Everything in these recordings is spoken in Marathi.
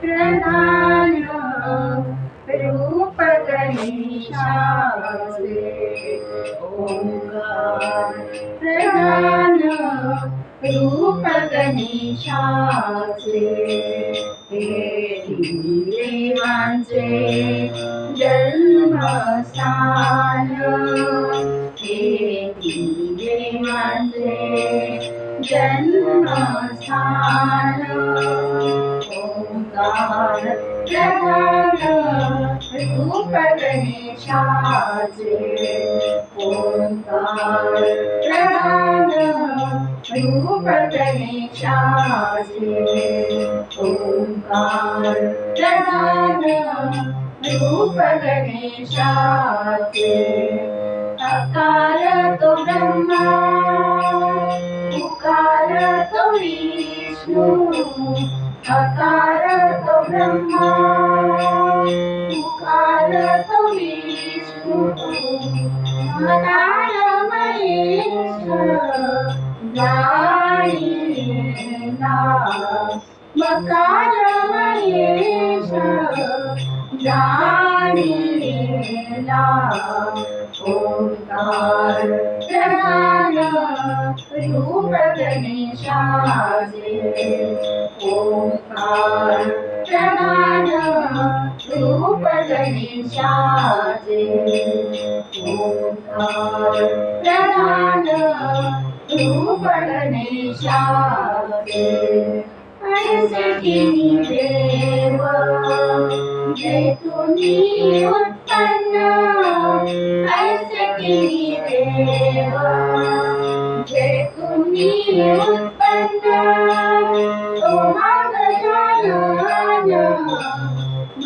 प्रधान रूप गणेशाचे ओंकार प्रधान रूप गणेशाचे हे देवांचे जन्मस्थान हे देवांचे जन्मस्थान। ओंकार प्रधान रूप गणेशाचे ओंकार प्रधान रूप गणेशाचे ओंकार प्रधान रूप गणेशाचे अकार तो ब्रह्मा विष्णु अकार तो ब्रह्मा उकार तो विष्णू मदार महेश्वर जाणीला मकार महेश्वर जाणीला ओंकार प्रधान रूप गणेशाचे ओंकार प्रधान रूप गणेशाचे ओंकार प्रधान रूप गणेशाचे ऐसे किनी देव जय तुम्ही उत्पन्न ऐसे देव जय तुम्ही उत्पन्न तुम्हा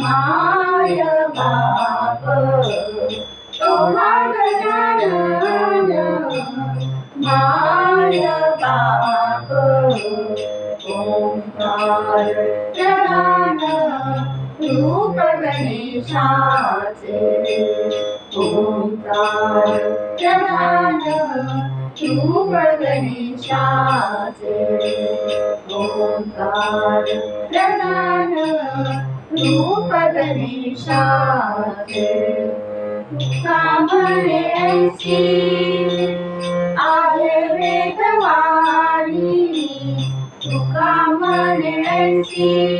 माय बाप माय बाप. ओंकार प्रधान रूप गणेशाचे ओंकार प्रधान रूप गणेशाचे ओंकार प्रधान रूप गणेशाचे कामळे ऐसी ऐसी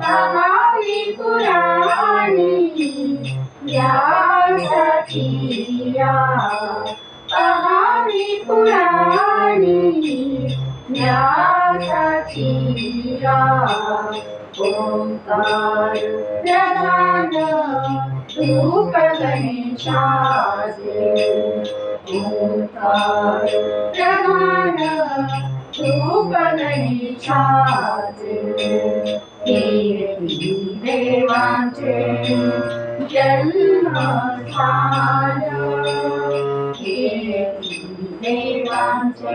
कहावी पुराणी यासाठी या. कहावी पुराणी यासाठी या. ओंकार प्रधान रूप गणेशाचे ओंकार प्रधान रूप गणेशाचे हे देवाचे जन्मस्थान हे देवाचे